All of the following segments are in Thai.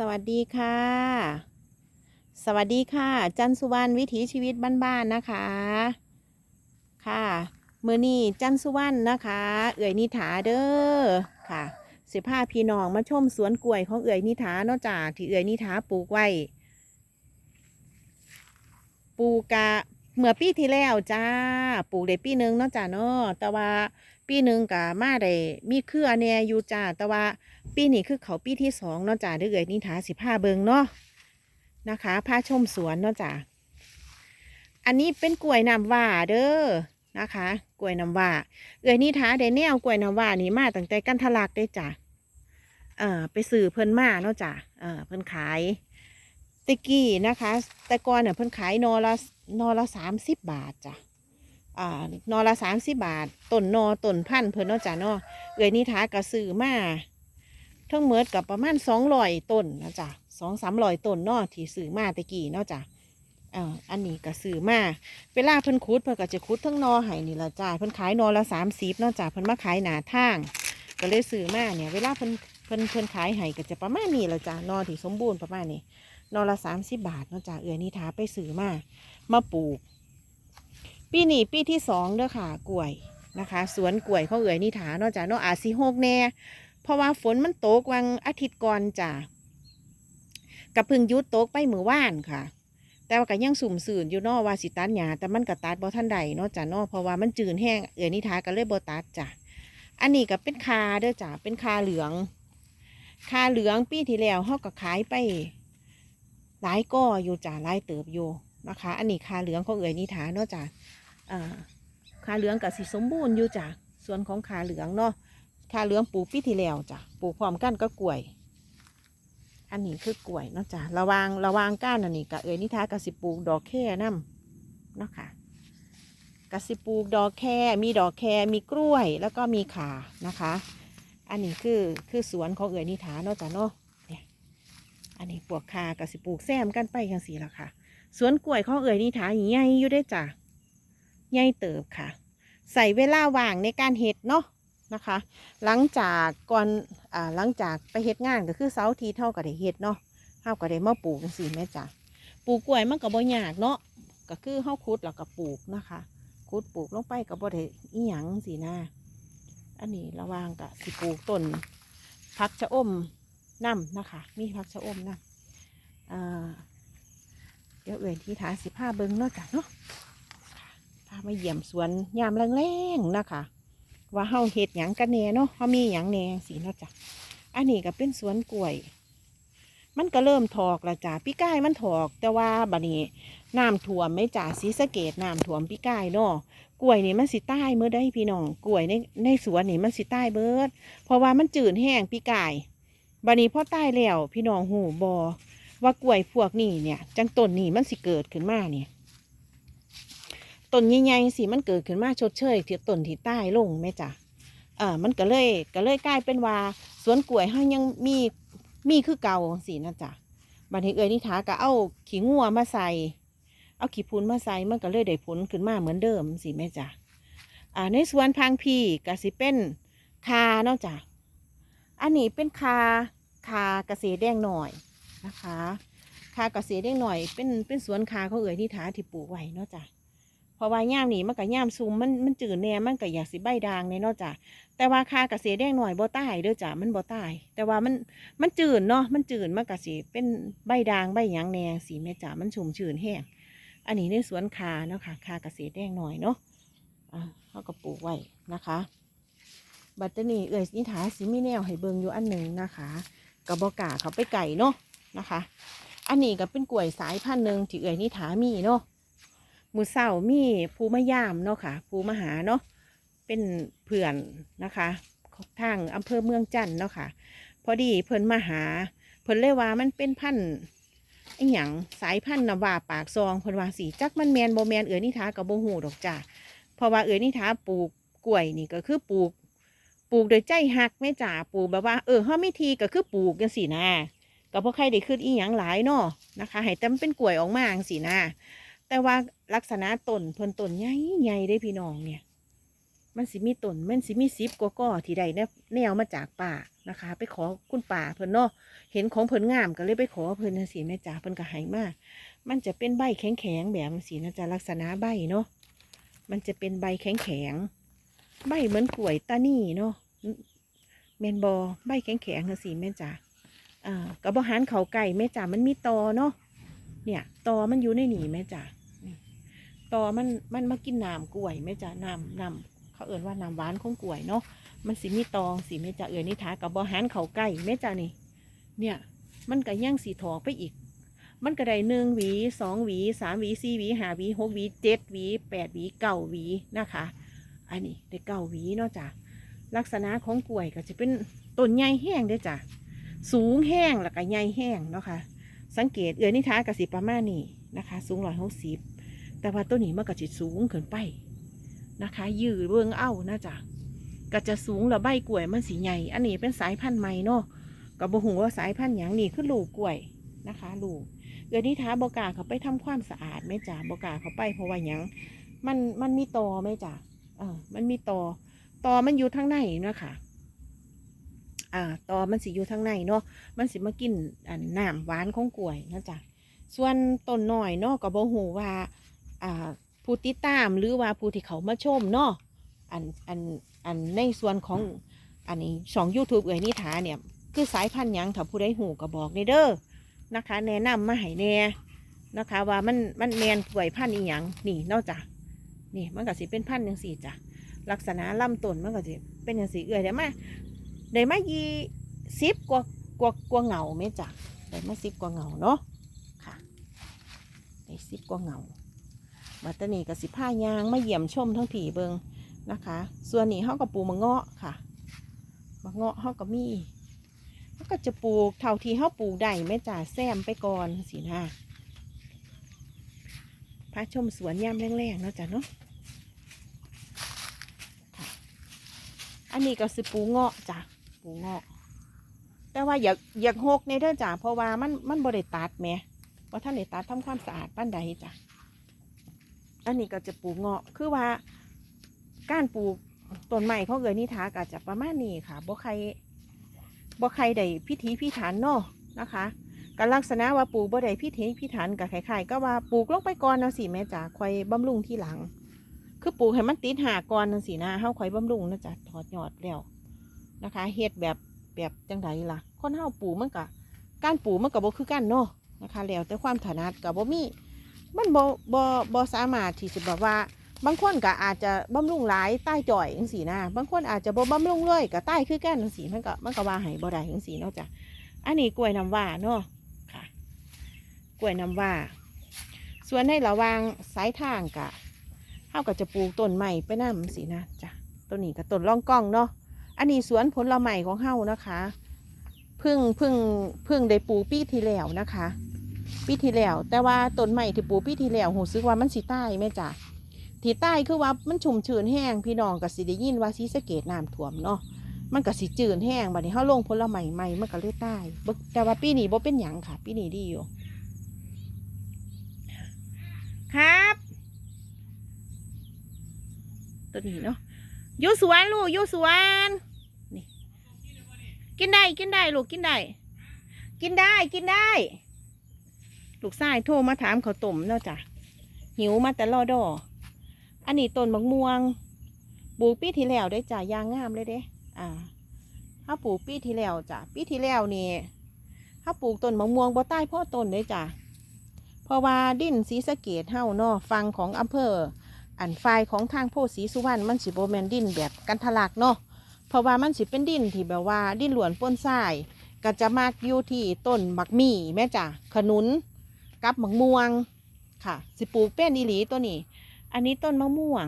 สวัสดีค่ะ สวัสดีค่ะ จันสุวรรณวิถีชีวิตบ้านๆนะคะ ค่ะเมื่อนี้จันสุวรรณนะคะ เอื่อยนิถาเด้อค่ะสิพาพี่น้องมาชมสวนกล้วยของเอื่อยนิถานอกจากที่เอื่อยนิถาปลูกไว้ปลูกกะเมื่อปีที่แล้วจ้าปลูกได้ปีหนึ่งเนาะจ้าเนาะแต่ว่า ปีหนึ่งกะมาได้มีคือแหน่อยู่จ้าแต่ว่าปีนี้คือเขาปีที่สองเนาะจ้าเด้อเลยนิถาสิพาเบิงเนาะนะคะพาชมสวนเนาะจ้าอันนี้เป็นกล้วยน้ำว้าเด้อนะคะกล้วยน้ำว้าเอื่อยนิถาได้แนวกล้วยน้ำว้านี่มาตั้งแต่กันทลักได้จ้าเอ่อไปสื่อเพิ่นมาเนาะจ้าเอ่อเพิ่นขายตะกี้นะคะ แต่ก่อนเนี่ยเพิ่นขายนอละนอละสามสิบบาทจ้ะ นอละสามสิบบาทต้นนอต้นพันเพิ่นนาะจ้ะเนาะเอ้ยนิทากระซื้อมาทั้งเมิดกับประมาณสองร้อยต้นนะจ้ะสองสามร้อยต้นเนาะที่ซื้อมาตะกี้เนาะจ้ะอันนี้ก็ซื้อมาเวลาเพิ่นขุดเพิ่นก็จะขุดทั้งนอให้นี่ละจ้ะเพิ่นขายนอละสามสิบเนาะจ้ะเพิ่นมาขายหนาทาง ก็เลยซื้อมาเนี่ย เวลาเพิ่นเพิ่นเพิ่นขายให้ก็จะประมาณนี้ละจ้ะนอที่สมบูรณ์ประมาณนี้นอละสามสิบบาทเนาะจากเอือนิทาไปซื้อมามาปลูก ปีนี้ปีที่สองเด้อค่ะกล้วยนะคะ สวนกล้วยของเอือนิทาเนาะจากนาะอาจสิหกแน่เพราะว่าฝนมันตกวันอาทิตย์ก่อนจ้ะกับพึ่งยุดตกไปมือว่านค่ะ แต่ว่าก็ยังสุ่มสื่นอยู่นาะว่าสิตัดหญ้าแต่มันก็ตัดบ่ทันใดนาะจ้ะเนาะเพราะว่ามันจืดแห้งเอือนิทาก็เลยบ่ตัดจ้ะอันนี้ก็เป็นคาเด้อจ้ะเป็นคาเหลือง คาเหลืองปีที่แล้วเฮาก็ขายไปหลายก้ออยู่จ้าหลายเติบอยู่นะคะ อันนี้คาเหลืองเของเอ๋ยนิทาเนาะจ้า อ่าเหลืองกับสีสมบูรณ์อยู่จ้าส่วนของคาเหลืองเนาะคาเหลืองปลูกปีที่แล้วจ้ะปลูกพร้อมกันก็กล้วย อันนี้คือกล้วยเนาะจ้ะระวางระวางก้านอันนี้กับเอ๋ยนิทากับสิปลูกดอกแค่น้ำเนาะค่ะกับสิปลูกดอกแค่มีดอกแค่มีกล้วยแล้วก็มีขานะคะ อันนี้คือคือสวนของเอ๋ยนิทาเนาะจ้ะเนาะเนี่ยอันนี้ปวกคากับสิปลูกแซมกันไปจังสีและค่ะ สวนกล้วยของเอ่ยนี่ถาใหญ่อยู่ได้จ้ะ ใหญ่เติบค่ะ ใส่เวลาว่างในการเฮ็ดเนาะนะคะ หลังจากก่อนอ่าหลังจากไปเฮ็ดงานก็คือเสาร์ทีเท่ากับได้เฮ็ดเนาะเท่ากับได้มาปลูกจังซี่แม่จ้ะปลูกกล้วยมันก็บ่ยากเนาะก็คือเฮาขุดแล้วก็ปลูกนะคะขุดปลูกลงไปก็บ่ได้อีหยังสินะอันนี้ระวางกับสิปลูกต้นผักชะอมน้ำนะคะ มีผักชะอมนะอ่าเดี๋ยวเอ่ยที่ฐานสิผ้าเบิงเนาะจ้ะเนาะ พามาเยี่ยมสวนยามแรงๆนะคะ ว่าเฮาเฮ็ดหยังกันแน่เนาะเฮามีหยังแน่สีเนาะจ้ะอันนี้ก็เป็นสวนกล้วย มันก็เริ่มถอกละจ้ะพี่ก้ายมันถอก แต่ว่าบัดนี้น้ำท่วมไม่จ่าสีสะเกตน้ำท่วมพี่ก้ายเนาะกล้วยนี่มันสิใต้เมื่อได้พี่น้องกล้วยในในสวนนี่มันสิใต้เบิด เพราะว่ามันจืดแห้งพี่ก้ายบัดนี้พ่อตายแล้วพี่น้องหูบอว่ากล้วยพวกนี้เนี่ย จังต้นนี้มันสิเกิดขึ้นมาเนี่ย ต้นใหญ่ๆสิมันเกิดขึ้นมาชดเชยที่ต้นที่ใต้ลงแม่จ้ะเออมันก็เลยก็เลยกลายเป็นว่าสวนกล้วยเฮายังมีมีคือเก่าสินะจ๊ะบัดนี้เอ้ยนิทาก็เอาขี้งัวมาใส่ เอาขี้พุนมาใส่มันก็เลยได้ผลขึ้นมาเหมือนเดิมสิแม่จ้ะอ่าในสวนพังพีก็สิเป็นคาเนาะจ้ะอันนี้เป็นคาคาเกษตรแดงหน่อยนะคะคาเกษตรแดงหน่อยเป็นเป็นสวนคาเขาเอ่ยที่ถาที่ปลูกไว้เนาะจ้ะ เพราะว่าย่ามนี่มันกับย่ามซุมมันมันจืดแน่มันก็อยากสิใบด่างในนาะจ้ะแต่ว่าคาเกษตรแดงหน่อยบ่ตายเด้อจ้ะมันบ่ตายแต่ว่ามันมันจืดเนาะมันจืดมันก็สิเป็นใบด่างใบหยางแน่สีแม่จ้ะมันชุ่มชื้นแห้งอันนี้ในสวนคาเนาะค่ะคาเกษตรแดงหน่อยเนาะอ่าเขาก็ปลูกไว้นะคะ บัตเตอร์นี่เอ่ยนิถาสิมีแนวให้เบิงอยู่อันหนึ่งนะคะกระบกาเขาไปไก่เนาะนะคะ อันนี้ก็เป็นกล้วยสายพันธุ์หนึ่งที่เอ่ยนิถามีเนาะ มือเศร้ามีภูมะยามเนาะค่ะภูมหาเนาะเป็นเพื่อนนะคะทางอำเภอเมืองจันทน์เนาะค่ะ พอดีเพิ่นมาหา เพิ่นเลยว่ามันเป็นพันธุ์ไอหยังสายพันธุ์นว่าปากซองเพิ่นว่าสีจักมันแมนโบแมนเอ่ยนิทากับโบหูดอกจ้าเพราะว่าเอ่ยนิทาปลูกกล้วยนี่ก็คือปลูก ปลูกโดยใจหักไม่จ่าปลูกแบบว่าเออเฮาไม่ทีก็คือปลูกจังสีนะก็บ่ใครได้ขึ้นอีหยังหลายเนาะนะคะให้แต่มันเป็นกล้วยออกมาสีนะ แต่ว่าลักษณะต้นเพิ่นต้นใหญ่ใหญ่ได้พี่น้องเนี่ย มันสิมีต้นมันสิมีซิบกก้อที่ใดแนวแนวมาจากป่านะคะ ไปขอคุณป่าเพิ่นเนาะเห็นของเพิ่นงามก็เลยไปขอเพิ่นจังซี่แม่จ๋าเพิ่นก็ให้มามันจะเป็นใบแข็งๆแบบสีนะจ๊ะลักษณะใบเนาะมันจะเป็นใบแข็งๆใบเหมือนกล้วยตานี่เนาะแมนบอใบแข็งๆจังซี่แม่จ๋าอ่ากระบหารเขาไก่แม่จ๋ามันมีตอเนาะ เนี่ยตอมันอยู่ในนี่แม่จ๋าตอมันมันมากินน้ำกล้วยแม่จ๋าน้ำน้ำเขาเอ่นว่าน้ำหวานของกล้วยเนาะมันสิมีตองสีแม่จ่าเอ่ยนิทากับบอหันเขาใกล้แม่จ่านี่ เนี่ย มันก็ย่างสีถอกไปอีก มันก็ได้หนึ่งหวีสองหวีสามหวีสี่หวีห้าหวีหกหวีเจ็ดหวีแปดหวีเก้าหวีนะคะ อันนี้ได้เก้าหวีเนาะจ้ะลักษณะของกล้วยก็จะเป็นต้นใหญ่แห้งเด้จ้ะสูงแห้งแล้วก็ใหญ่แห้งเนาะค่ะ สังเกตเอ่ยนิทากสิประมาณนี้นะคะ สูงร้อยหกสิบแต่ว่าต้นนี้มันก็จะสูงเกินไปนะคะ ยืดเบื้องเอ้านะจ๊ะก็จะสูงแล้วใบกล้วยมันสีใหญ่ อันนี้เป็นสายพันธุ์ใหม่เนาะก็บ่ฮู้ว่าสายพันธุ์หยังนี่คือลูกกล้วยนะคะลูกเดี๋ยวนี้ท้าบกาเขาไปทำความสะอาดไหมจ๊ะบกาเขาไปเพราะว่าหยังมันมันมีตอไหมจ๊ะเออมันมีตอตอมันอยู่ทางในนะค่ะ อ่าตอมันสิอยู่ทางในเนาะมันสิมากินอันน้ำหวานของกล้วยนะจ๊ะส่วนต้นหน้อยเนาะก็บ่ฮู้ว่าอ่าผู้ติดตามหรือว่าผู้ที่เขามาชมเนาะอันอันอันในส่วนของอันนี้ช่อง YouTube เอ่ยนิทาเนี่ย คือสายพันธุ์หยังถ้าผู้ใดหูก็บอกในเด้อนะคะ แนะนำมาให้แน่นะคะ ว่ามันมันแมนป่วยพันธุ์อีหยังนี่นอกจากนี่มันก็สิเป็นพันธุ์ยังสี่จ้ะลักษณะลำต้นมันก็สิเป็นยังสี่เอื่อยได้มา ได้มายีสิบกว่ากว่ากว่าเงาไหมจ้ะได้มาสิบกว่าเงาเนาะค่ะได้สิบกว่าเงาบัตตนีกับสิบผ้ายางมาเยี่ยมชมทั้งผีเบิงนะคะ ส่วนนี้เขากับปูมะเงาะค่ะมะเงาะเขาก็มีเขาก็จะปลูกเท่าที่เขาปลูกได้แม่จ่าแซมไปก่อนสินะพาชมสวนยามแรงๆเนาะจ้ะเนาะค่ะอันนี้ก็สิปูเงาะจ้ะ ปูเงาะแต่ว่าอยากอยากหกในเด้อจ้ะเพราะว่ามันมันบริตัดแหม่ว่าท่านได้ตัดทำความสะอาดป้านใดจ้ะอันนี้ก็จะปลูกเงาะคือว่า การปลูกต้นใหม่ของเอ๋ยนิทาก็จะประมาณนี้ค่ะบ่ใครบ่ใครได้พิธีพิถันเนาะนะคะก็ลักษณะว่าปลูกบ่ได้พิธีพิถันกับคล้ายๆก็ว่าปลูกลงไปก่อนนะสิแม่จ๋าคอยบำรุงที่หลัง คือปลูกให้มันติดหากก่อนนะสินะเฮาคอยบำรุงนะจ๊ะถอดยอดแล้ว นะคะเฮ็ดแบบแบบจังไดล่ะคนเฮาปลูกมันก็การปลูกมันก็บ่คือกันเนาะนะคะแล้วแต่ความถนัดก็บ่มีมันบ่บ่บ่สามารถที่จะแบบว่า บางคนก็อาจจะบำรุงหลายใต้จ่อยจังสีนะบางคนอาจจะบ่บำรุงเลยก็ใต้คือกันจังสีมันก็มันก็ว่าให้บ่ได้จังสีเนาะจ้ะอันนี้กล้วยน้ำว้าเนาะค่ะ กล้วยน้ำว้าส่วนในระวางสายทางกะเฮาก็จะปลูกต้นใหม่ไปนำสีนะจ้ะต้นนี้ก็ต้นร่องกล้องเนาะ อันนี้สวนผลไม้ของเฮานะคะเพึ่งเพึ่งเพึ่งได้ปูปีที่แล้วนะคะปีที่แล้ว แต่ว่าต้นใหม่ที่ปูปีที่แล้วหูซึกว่ามันสิใต้แม่จ้ะที่ใต้คือว่ามันชุ่มชื้นแห้งพี่น้องก็สิได้ยินว่าสีสะเกตน้ำท่วมเนาะมันก็สิจืดแห้งบัดนี้เฮาลงผลไม้ใหม่มันก็เลยใต้แต่ว่าปีนี้บ่เป็นหยังค่ะ ปีนี้ดีอยู่ ครับ ตัวนี้เนาะ อยู่สวนลูกอยู่สวนนี่กินได้กินได้ลูกกินได้ กินได้กินได้ ลูกชายโทรมาถามเขาต้มเนาะจ้ะหิวมาแต่รอดออันนี้ต้นมะม่วงปลูกปีที่แล้วได้จ้ะยางงามเลยเด้ อ่าถ้าปลูกปีที่แล้วจ้ะปีที่แล้วนี่ถ้าปลูกต้นมะม่วงบ่ใต้พ่อต้นเลยจ้ะเพราะว่าดินสีสะเกตเฮาเนาะฟังของอำเภอ อันไฟของทางโพธิ์ศรีสุวรรณมันสิโบแมนดินแบบกันทะลักเนาะเพราะว่ามันสิเป็นดินที่แบบว่าดินหลวนปนทรายก็จะมากอยู่ที่ต้นมักมี่แม่จ้ะขนุนกับมะม่วงค่ะ สิปลูกเป็นอีหลีตัวนี้ อันนี้ต้นมะม่วง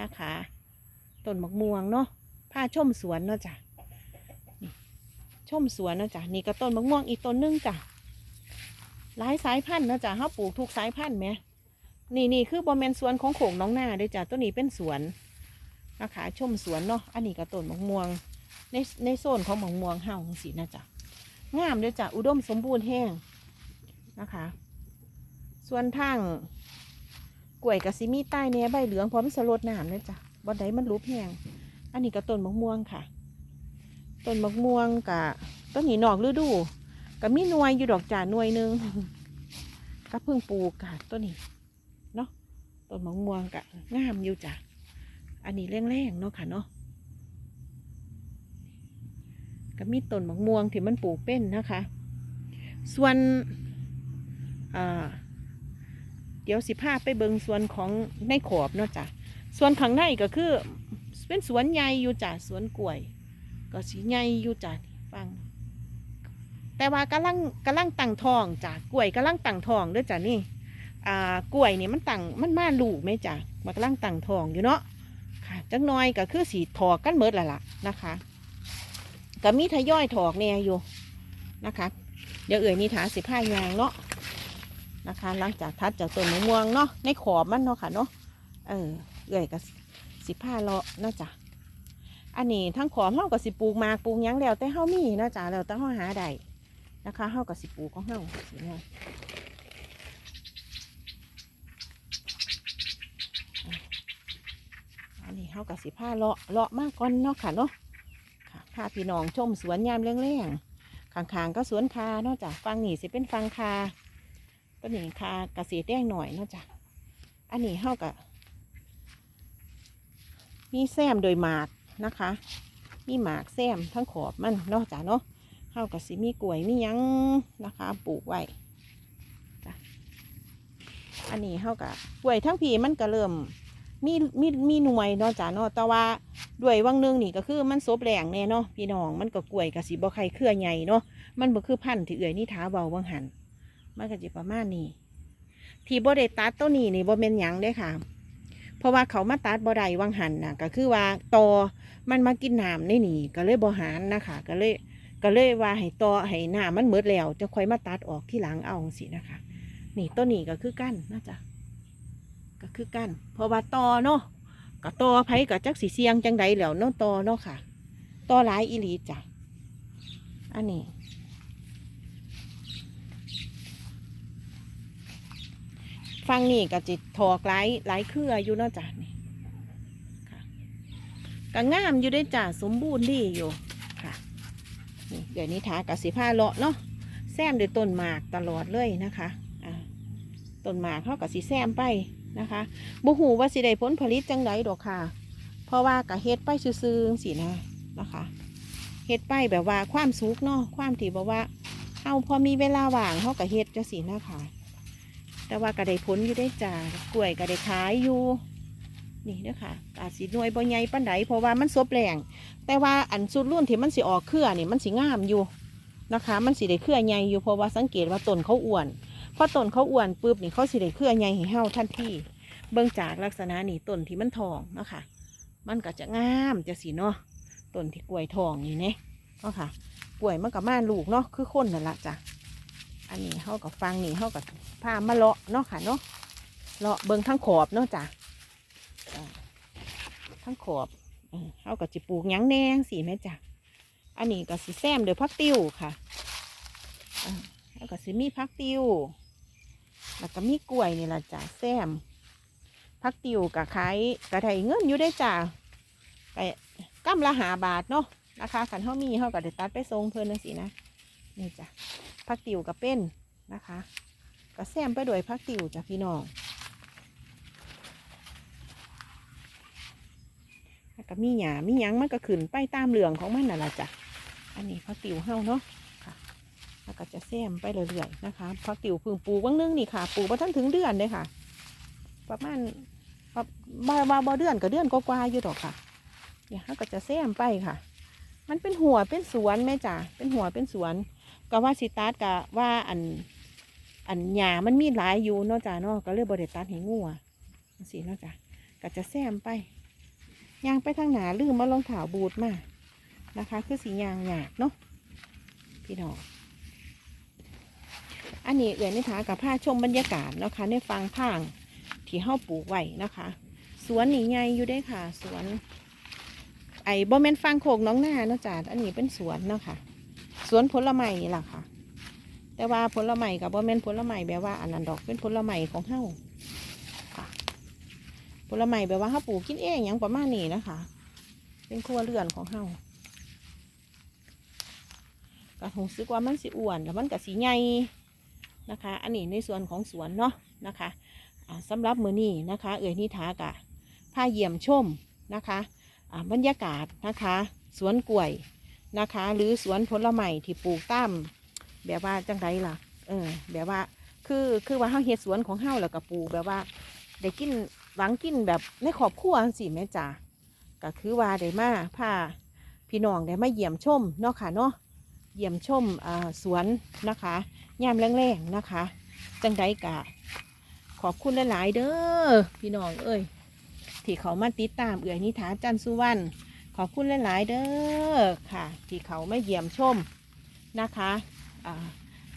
นะคะต้นมะม่วงเนาะพาชมสวนเนาะจ้ะนี่ชมสวนเนาะจ้ะนี่ก็ต้นมะม่วงอีกต้นนึงจ้ะหลายสายพันธุ์เนาะจ้ะเขาปลูกทุกสายพันธุ์ไหม นี่นี่คือบอมเมนสวนของโขงน้องนาเด้อจ้ะต้นนี้เป็นสวนนะคะชมสวนเนาะอันนี้ก็ต้นมะม่วง ในในโซนของมองม่วงเฮาสินะจ๊ะงามเลยจ้ะอุดมสมบูรณ์แห้งนะคะ ส่วนทางกล้วยกับซิมีใต้เนี้ยใบเหลืองพร้อมสลดน้ำเลยจ้ะบ่ได้มันรูปแห้งอันนี้ก็ต้นมะม่วงค่ะต้นมะม่วงกะต้นนี้นอกฤดูก็มีนวยอยู่ดอกจ่าหน่วยนึงก็เพิ่งปลูกค่ะต้นนี้ ต้นมะม่วงกะงามอยู่จ้ะ อันนี้แรงๆเนาะค่ะเนาะก็มีต้นมะม่วงที่มันปลูกเป็นนะคะ ส่วนเดี๋ยวสิพาไปเบิงส่วนของในขอบเนาะจ้ะ ส่วนข้างในก็คือ เป็นสวนใหญ่อยู่จ้ะสวนกล้วย ก็สีใหญ่อยู่จ้ะฟัง แต่ว่ากำลังกำลังตั้งทองจ้ะกล้วยกำลังตั้งทองด้วยจ้ะนี่ อ่ากล้วยนี่มันตั้งมันมาลูกไหมจ้ะมันกำลังตั้งทองอยู่เนาะค่ะจักหน้อยก็คือสีถอกกันเมิดและล่ะนะคะก็มีทยอยถอกแน่อยู่นะคะ เดี๋ยวเอ่ยนี่ถาสิผ้ายางเนาะนะคะ หลังจากทัดจากต้นมะม่วงเนาะในขอบมันเนาะค่ะเนาะเออเอ่ยก็สิผ้าเลาะเนาะจ้ะอันนี้ทั้งขอบเฮาก็สิปลูกมากปลูกยังแล้วแต่เฮามีเนาะจ้ะแล้วแต่เฮาหาได้นะคะเฮาก็สิปลูกของเฮาสิเนาะอันนี้ เฮาก็สิผ้าเลาะเลาะมากก่อนเนาะค่ะเนาะค่ะพาพี่น้องชมสวนยามเร่งๆข้างๆก็สวนคาเนอกจากฟังนี่สิเป็นฟังคาต้นนี้คากระสีแดงหน่อยเนอกจากอันนี้เท่ากับมีแซมโดยหมากนะคะ มีหมากแซมทั้งขอบมันเนอกจากเนาะเท่ากับสิมีกล้วยมียังนะคะปลูกไว้จ้ะอันนี้เท่ากับกล้วยทั้งพีมันก็เริ่ม มีมีมีหน่วยเนอกจาเนาะแต่ว่าด้วยวังหนึงนี่ก็คือมันซบแรงแน่เนาะพี่น้องมันก็กล้วยกับสีบ่ไข่เครือใหญ่เนาะมันบ่คือพันธุ์ที่เอื่อยนี่ท้าเบาวังหันมันก็จะประมาณนี้ที่บ่ได้ตัดต้นนี้นี่บ่เป็นหยังเด้ค่ะ เพราะว่าเขามาตัดบ่ได้วังหันน่ะ ก็คือว่าตอมันมากินน้ำในนี่ ก็เลยบ่หารนะคะก็เลยก็เลยว่าให้ตอให้หน้ำมันหมดแล้วจะค่อยมาตัดออกที่หลังเอาสินะคะ นี่ต้นนี้ก็คือกั้นนะจ๊ะ ก็คือกั้นเพราะว่าตอเนาะก็ตอไผกับจักสีเสียงจังใดแล้วเนาะตอเนาะค่ะตอหลายอีหลีจ้ะอันนี้ฟังนี่ก็จิตถอกหลายหลายเครืออยู่เนาะจ้ะนี่ค่ะก็งามอยู่ได้จ้ะสมบูรณ์ดีอยู่ค่ะนี่เดี๋ยวนี้ทากับสิผ้าเลาะเนาะแซมด้วยต้นหมากตลอดเลยนะคะต้นหมากเขากับสีแซมไป นะคะบ่หูว่าสิได้ผลผลิตจังไดดอกค่ะ เพราะว่ากะเฮ็ดไปซื่อๆสินะนะคะเฮ็ดไปแบบว่าความสุขเนาะความที่บอกว่าเฮาพอมีเวลาว่างเฮากะเฮ็ดจังสินะคะแต่ว่าก็ได้ผลอยู่ได้จ้ากล้วยก็ได้ขายอยู่นี่เด้อค่ะอาสิหน่วยบ่ใหญ่ปานใดเพราะว่ามันซบแรงแต่ว่าอันสุดรุ่นที่มันสิออกเครือนี่มันสิงามอยู่นะคะ มันสิได้เครือใหญ่อยู่เพราะว่าสังเกตว่าต้นเขาอ้วน พอต้นเขาอ้วนปุ๊บนี่เขาสิได้เครือใหญ่ให้เฮาทันทีเบิ่งจากลักษณะนี่ต้นที่มันทองเนาะค่ะ มันก็จะงามจะสีเนาะต้นที่กล้วยทองนี่เนี่ยเนาะค่ะกล้วยมันก็มาลูกเนาะคือคนนั่นละจ้ะอันนี้เขากับฟังนี่เขากับพามาเลาะเนาะค่ะเนาะเลาะเบิ่งทั้งขอบเนาะจ้ะทั้งขอบเขากับจิปลูกยังแนงสีแม่จ้ะอันนี้ก็สีแซมเดี๋ยพักติ้วค่ะแล้วก็สิมีพักติ้ว แล้วก็มีกล้วยนี่ละจ้ะแซมพักติวกับไขายกระไดเงินอยู่ได้จ้าไปกำละหาบาทเนาะราคาขันเท่ามีเขาก็เดตัดไปทรงเพิ่นนังสินะนี่จ้ะพักติวกับเป็นนะคะก็แซมไปด้วยพักติวจ้ะพี่น้องแล้วก็มีหยามีหยังมันก็ขึ้นไปตามเหลืองของมันน่ะละจ้ะอันนี้พักติวเฮาเนาะ แล้วก็จะแซมไปเรื่อยๆนะคะพักติวเพึ่งปลูกว่างนึงนี่ค่ะปลูกมาท่านถึงเดือนเลยค่ะ ประมาณประมาบ่เดือนก็เดือนก็กว่าๆอยู่ดอกค่ะเนี่ยเขาก็จะแซมไปค่ะ มันเป็นหัวเป็นสวนแม่จ๋าเป็นหัวเป็นสวน ก็ว่าสิตาร์ทกะว่าอันอันหญ้ามันมีหลายอยู่นาะจ้าเนาะก็เลยบริตัดให้งัวสินาะจ้ะก็จะแซมไปยางไปทางหนาลืมมาลองถาวบูดมานะคะ คือสียางหยาเนาะพี่น้อง อันนี้เอื่อยนิทากับผ้าชมบรรยากาศนะคะในฟังทางที่เฮาปลูกไว้นะคะ สวนนี่ใหญ่อยู่ได้ค่ะ สวน ไอ้บ่แม่นฟางโคกน้องหน้าเนาะจ้ะอันนี้เป็นสวนเนาะค่ะ สวนผลไม้นี่ล่ะค่ะ แต่ว่าผลไม้กับบ่แม่นผลไม้แบบว่าอันนั้นดอกเป็นผลไม้ของเฮาค่ะผลไม้แบบว่าเฮาปลูกกินเองอย่างประมาณนี้นะคะ เป็นครัวเรือนของเฮาก็รู้สึกว่ามันสิอ้วนแล้วมันก็สิใหญ่ นะคะ อันนี้ในส่วนของสวนเนาะนะคะอ่าสำหรับมือนี้นะคะ เอ่ยนิทากะพาเยี่ยมชมนะคะบรรยากาศนะคะ สวนกล้วยนะคะ หรือสวนผลไม้ที่ปลูกตามแบบว่าจังไดล่ะเออแบบว่าคือคือว่าเฮาเฮ็ดสวนของเฮาแล้วก็ปลูกแบบว่า ได้กินหวังกินแบบในครอบครัวสิแม่จ๋าก็คือว่าได้มาพาพี่น้องได้มาเยี่ยมชมเนาะค่ะเนาะเยี่ยมชมอ่าสวนนะคะ ยามแรงๆนะคะ จังไดกะ ขอบคุณหลายๆเด้อพี่น้องเอ้ยที่เขามาติดตามเอื่อยนิทาจันสุวรรณขอบคุณหลายๆเด้อค่ะ ที่เขามาเยี่ยมชมนะคะ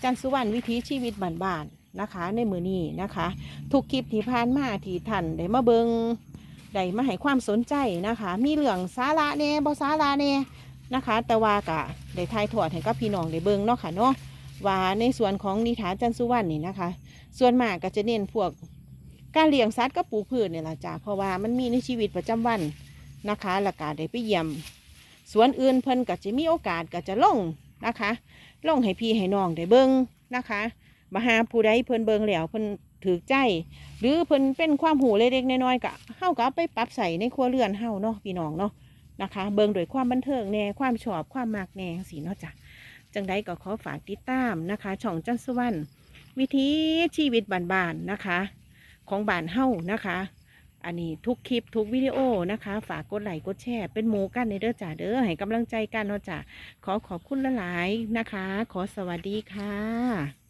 จันสุวรรณวิถีชีวิตบ้านๆนะคะ ในมือนี้นะคะ ทุกคลิปที่ผ่านมาที่ท่านได้มาเบิงได้มาให้ความสนใจนะคะ มีเรื่องสาระแหน่บ่สาระแหน่นะคะ แต่ว่ากะได้ทายถอดให้กับพี่น้องได้เบิงเนาะค่ะเนาะ ว่าในส่วนของนิทานจันทร์สุวรรณนี่นะคะ ส่วนมากก็จะเน้นพวกการเลี้ยงสัตว์กับปลูกพืชเนี่ยละจ้ะเพราะว่ามันมีในชีวิตประจำวันนะคะแล้วก็ได้ไปเยี่ยมสวนอื่นเพิ่นก็จะมีโอกาสก็จะลงนะคะลงให้พี่ให้น้องได้เบิ่งนะคะมาหาผู้ใดเพิ่นเบิ่งแล้วเพิ่นถือใจ หรือเพิ่นเป็นความหูเล็กๆน้อยๆก็เฮาก็เอาไปปรับใส่ในครัวเรือนเฮาเนาะพี่น้องเนาะนะคะ เบิ่งโดยความบันเทิงแน่ความชอบความมักแน่สิเนาะจ้ะ จังใดก็ขอฝากติดตามนะคะช่องจันสุวรรณวิธีชีวิตบ้านๆนะคะ ของบ้านเฮ้านะคะ อันนี้ทุกคลิปทุกวิดีโอนะคะ ฝากกดไลค์กดแชร์เป็นหมูกันในเด้อจ่าเด้อให้กำลังใจกันเนาะจ่าขอขอบคุณละหลายนะคะ ขอสวัสดีค่ะ